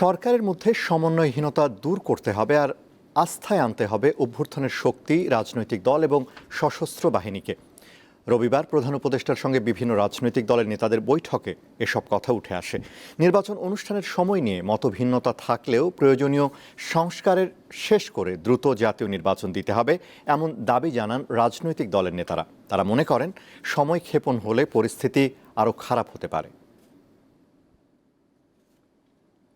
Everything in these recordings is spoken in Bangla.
সরকারের মধ্যে সমন্বয়হীনতা দূর করতে হবে আর আস্থায় আনতে হবে অভ্যুত্থানের শক্তি, রাজনৈতিক দল এবং সশস্ত্র বাহিনীকে। রবিবার প্রধান উপদেষ্টার সঙ্গে বিভিন্ন রাজনৈতিক দলের নেতাদের বৈঠকে এসব কথা উঠে আসে। নির্বাচন অনুষ্ঠানের সময় নিয়ে মতভিন্নতা থাকলেও প্রয়োজনীয় সংস্কারের শেষ করে দ্রুত জাতীয় নির্বাচন দিতে হবে এমন দাবি জানান রাজনৈতিক দলের নেতারা। তারা মনে করেন, সময় ক্ষেপণ হলে পরিস্থিতি আরও খারাপ হতে পারে।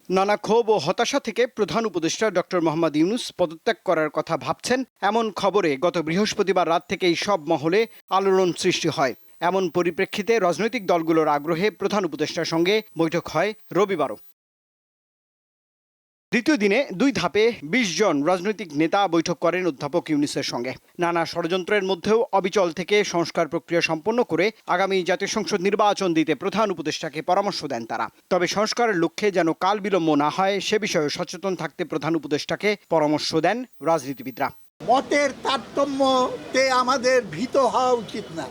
নানা ক্ষোভ ও হতাশা থেকে প্রধান উপদেষ্টা ডক্টর মোহাম্মদ ইউনুস পদত্যাগ করার কথা ভাবছেন। এমন খবরে গত বৃহস্পতিবার রাত থেকেই সব মহলে আলোড়ন সৃষ্টি হয়। এমন পরিপ্রেক্ষিতে রাজনৈতিক দলগুলোর আগ্রহে প্রধান উপদেষ্টার সঙ্গে বৈঠক হয় রবিবারও। দ্বিতীয় দিনে দুই ধাপে বিশ জন রাজনৈতিক নেতা বৈঠক করেন অধ্যাপক ইউনিসের সঙ্গে। নানা ষড়যন্ত্রের মধ্যেও অবিচল থেকে সংস্কার প্রক্রিয়া সম্পন্ন করে আগামী জাতীয় সংসদ নির্বাচন দিতে প্রধান উপদেষ্টাকে পরামর্শ দেন তারা। তবে সংস্কারের লক্ষ্যে যেন কাল বিলম্ব না হয়, সে বিষয়ে সচেতন থাকতে প্রধান উপদেষ্টাকে পরামর্শ দেন রাজনীতিবিদরা। মতের তারতম্যতে আমাদের ভীত হওয়া উচিত না।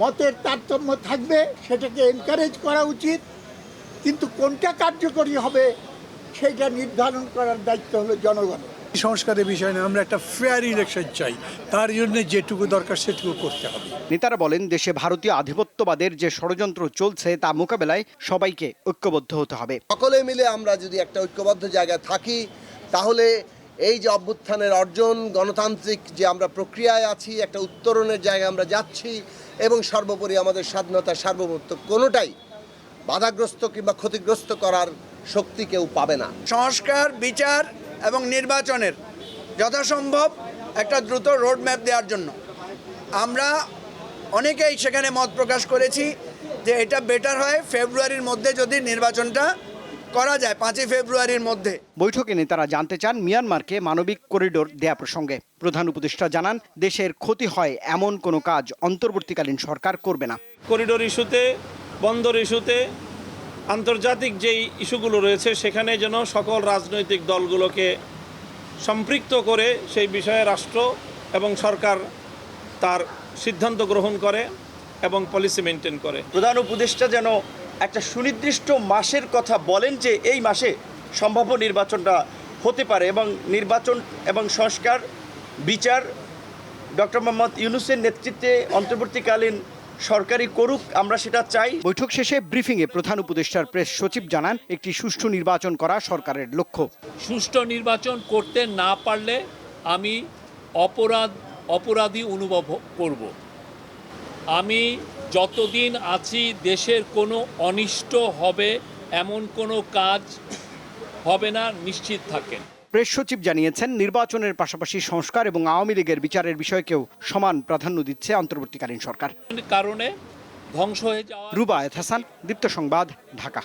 মতের তারতম্য থাকবে, সেটাকে এনকারেজ করা উচিত। কিন্তু কোনটা কার্যকরী হবে সেটা নির্ধারণ করার দায়িত্ব হলো জনগণের সংস্কারের বিষয় না আমরা একটা ফেয়ার ইলেকশন চাই। তার জন্য যেটুকু দরকার সেটুকু করতে হবে। নেতারা বলেন দেশে ভারতীয় আধিপত্যবাদের যে ষড়যন্ত্র চলছে তা মোকাবেলায় সবাইকে ঐক্যবদ্ধ হতে হবে। সকলে মিলে আমরা যদি একটা ঐক্যবদ্ধ জায়গায় থাকি তাহলে এই যে অভ্যুত্থানের অর্জন গণতান্ত্রিক যে আমরা প্রক্রিয়ায় আছি একটা উত্তরণের জায়গায় আমরা যাচ্ছি এবং সর্বোপরি আমাদের স্বাধীনতা সার্বভৌমত্ব কোনোটাই বাধাগ্রস্ত কিংবা ক্ষতিগ্রস্ত করার শক্তি কেউ পাবে না। সংস্কার বিচার এবং নির্বাচনের যথাসম্ভব একটা দ্রুত রোডম্যাপ দেওয়ার জন্য। আমরা অনেকেই সেখানে মত প্রকাশ করেছি যে এটা বেটার হয় ফেব্রুয়ারির মধ্যে যদি নির্বাচনটা করা যায় পাঁচই ফেব্রুয়ারির মধ্যে। বৈঠকে নেতারা জানতে চান মিয়ানমারকে মানবিক করিডোর দেয়া প্রসঙ্গে। প্রধান উপদেষ্টা জানান দেশের ক্ষতি হয় এমন কোনো কাজ অন্তর্বর্তীকালীন সরকার করবে না। করিডোর ইস্যুতে বন্দর ইস্যুতে আন্তর্জাতিক যেই ইস্যুগুলো রয়েছে, সেখানে যেন সকল রাজনৈতিক দলগুলোকে সম্পৃক্ত করে সেই বিষয়ে রাষ্ট্র এবং সরকার তার সিদ্ধান্ত গ্রহণ করে এবং পলিসি মেনটেন করে। প্রধান উপদেষ্টা যেন একটা সুনির্দিষ্ট মাসের কথা বলেন যে এই মাসে সম্ভাব্য নির্বাচনটা হতে পারে এবং নির্বাচন এবং সংস্কার, বিচার, ডক্টর মোহাম্মদ ইউনুসের নেতৃত্বে অন্তর্বর্তীকালীন সরকারি করুক আমরা সেটা চাই। বৈঠক শেষে ব্রিফিংয়ে প্রধান উপদেষ্টার প্রেস সচিব জানান একটি সুষ্ঠু নির্বাচন করা সরকারের লক্ষ্য। সুষ্ঠু নির্বাচন করতে না পারলে আমি অপরাধ অপরাধী অনুভব করব। আমি যতদিন আছি দেশের কোনো অনিষ্ট হবে এমন কোনো কাজ হবে না নিশ্চিত থাকেন। প্রেস সচিব জানিয়েছেন নির্বাচনের পাশাপাশি সংস্কার এবং আওয়ামী লীগের বিচারের বিষয়কেও সমান প্রাধান্য দিচ্ছে অন্তর্বর্তীকালীন সরকার। কারণে ধ্বংস হয়ে যাওয়া রুবায়ত হাসান দীপ্ত সংবাদ ঢাকা।